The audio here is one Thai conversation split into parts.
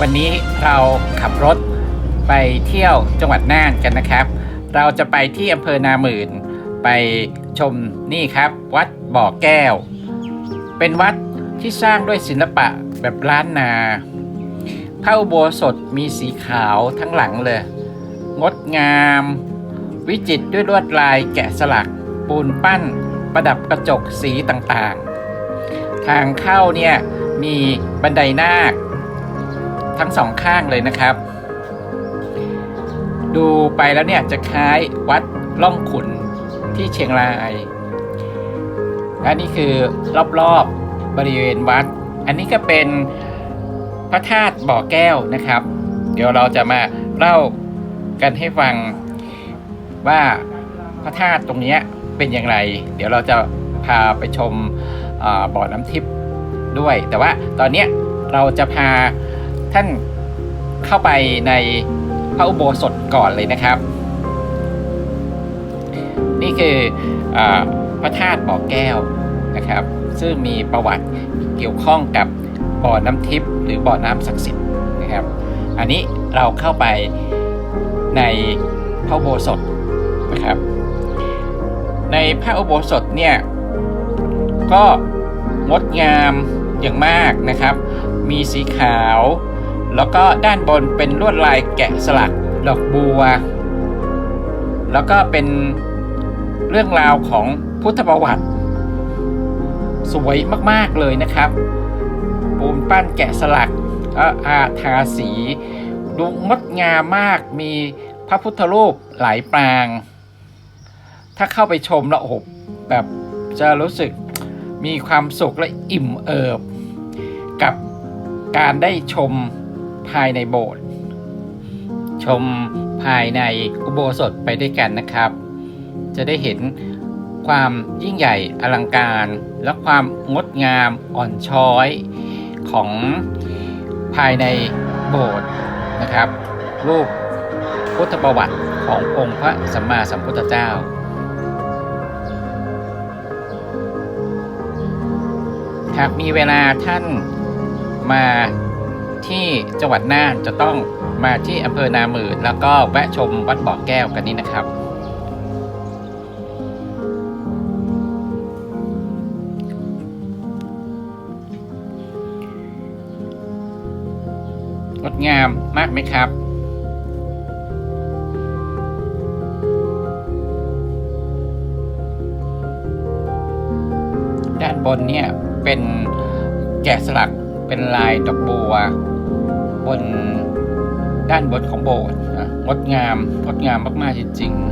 วันนี้เราขับรถไปเที่ยวจังหวัดน่านกันนะครับ เราจะไปที่อำเภอนาหมื่น ไปชมนี่ครับ วัดบ่อแก้ว เป็นวัดที่สร้างด้วยศิลปะแบบล้านนาพระอุโบสถมีสีขาวทั้งหลังเลย งดงาม วิจิตรด้วยลวดลายแกะสลัก ปูนปั้น ประดับกระจกสีต่างๆ ทางเข้าเนี่ยมีบันไดนาค ทั้งสองข้างเลยนะครับ ดูไปแล้วเนี่ยจะคล้ายวัดล่องขุนที่เชียงรายและนี่คือรอบๆบริเวณวัด อันนี้ก็เป็นพระธาตุบ่อแก้วนะครับ เดี๋ยวเราจะมาเล่ากันให้ฟังว่าพระธาตุตรงนี้เป็นอย่างไร เดี๋ยวเราจะพาไปชมบ่อน้ำทิพย์ด้วย แต่ว่าตอนนี้เราจะพา ท่านเข้าไปในพระอุโบสถก่อนเลยนะครับ นี่คืออพระธาตุบ่อแก้วนะครับ ซึ่งมีประวัติเกี่ยวข้องกับบ่อน้ำทิพย์หรือบ่อน้ำศักดิ์สิทธิ์นะครับ อันนี้เราเข้าไปในพระอุโบสถนะครับ ในพระอุโบสถเนี่ยก็งดงามอย่างมากนะครับ มีสีขาว แล้วก็ด้านบนเป็นลวดลายแกะสลักดอกบัว แล้วก็เป็นเรื่องราวของพุทธประวัติ สวยมากๆเลยนะครับ ปูนปั้นแกะสลักอาทาสี ดูงดงามมากมีพระพุทธรูปหลายปาง ถ้าเข้าไปชมแล้วโอ้โหแบบจะรู้สึกมีความสุขและอิ่มเอิบ กับการได้ชม ภายในโบสถ์ชมภายในอุโบสถไปด้วยกันนะครับ จะได้เห็นความยิ่งใหญ่อลังการ และความงดงามอ่อนช้อยของภายในโบสถ์นะครับ รูปพุทธประวัติขององค์พระสัมมาสัมพุทธเจ้าหากมีเวลาท่านมา ที่จังหวัดน่านจะต้องมาที่อำเภอนาหมื่นแล้วก็แวะชมวัดบ่อแก้วกันนี้นะครับ งดงามมากไหมครับด้านบนเนี่ยเป็นแกะสลักเป็นลายดอกบัว บนด้านบนของโบสถ์งดงามงดงามมากๆจริง ๆ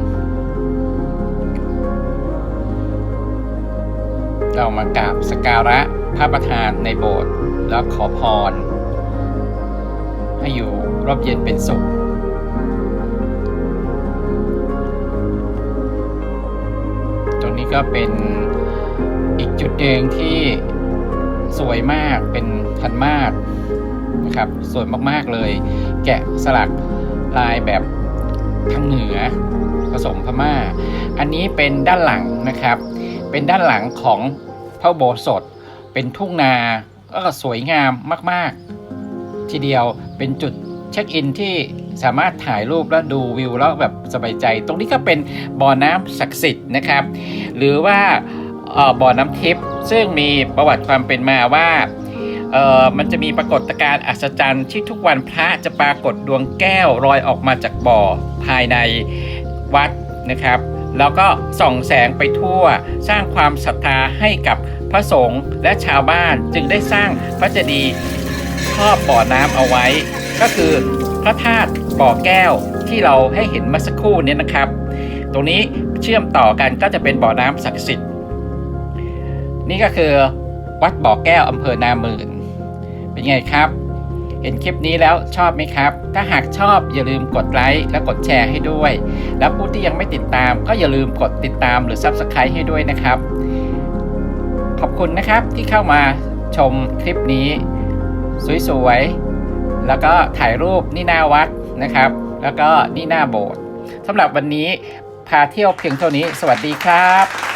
เรามากราบสการะพระประธานในโบสถ์แล้วขอพร ให้อยู่ร่มเย็นเป็นสุขตรงนี้ก็เป็นอีกจุดหนึ่งที่สวยมากเป็นพันมาศ นะครับสวยมากๆเลย แกะสลักลายแบบทางเหนือผสมพม่า อันนี้เป็นด้านหลังนะครับ เป็นด้านหลังของพระโบสถเป็นทุ่งนาก็สวยงามมาก ๆ ทีเดียวเป็นจุดเช็คอินที่สามารถถ่ายรูปแล้วดูวิวแล้วแบบสบายใจ ตรงนี้ก็เป็นบ่อน้ำศักดิ์สิทธิ์นะครับ หรือว่าออบ่อน้ำทิพย์ซึ่งมีประวัติความเป็นมาว่า เอ่อมันจะมีปรากฏการณ์อัศจรรย์ที่ทุกวันพระจะปรากฏดวงแก้วลอยออกมาจากบ่อภายในวัดนะครับ แล้วก็ส่องแสงไปทั่ว สร้างความศรัทธาให้กับพระสงฆ์และชาวบ้านจึงได้สร้างพระเจดีย์ครอบบ่อน้ำเอาไว้ ก็คือพระธาตุบ่อแก้วที่เราให้เห็นเมื่อสักครู่นี้นะครับ ตรงนี้เชื่อมต่อกันก็จะเป็นบ่อน้ำศักดิ์สิทธิ์ นี่ก็คือวัดบ่อแก้วอำเภอนาหมื่น เป็นไงครับ เห็นคลิปนี้แล้วชอบไหมครับ ถ้าหากชอบอย่าลืมกดไลค์และกดแชร์ให้ด้วย แล้วผู้ที่ยังไม่ติดตามก็อย่าลืมกดติดตามหรือ Subscribe ให้ด้วยนะครับ ขอบคุณนะครับที่เข้ามาชมคลิปนี้ สวยๆ แล้วก็ถ่ายรูปนี่หน้าวัดนะครับ แล้วก็นี่หน้าโบสถ์สำหรับวันนี้พาเที่ยวเพียงเท่านี้ สวัสดีครับ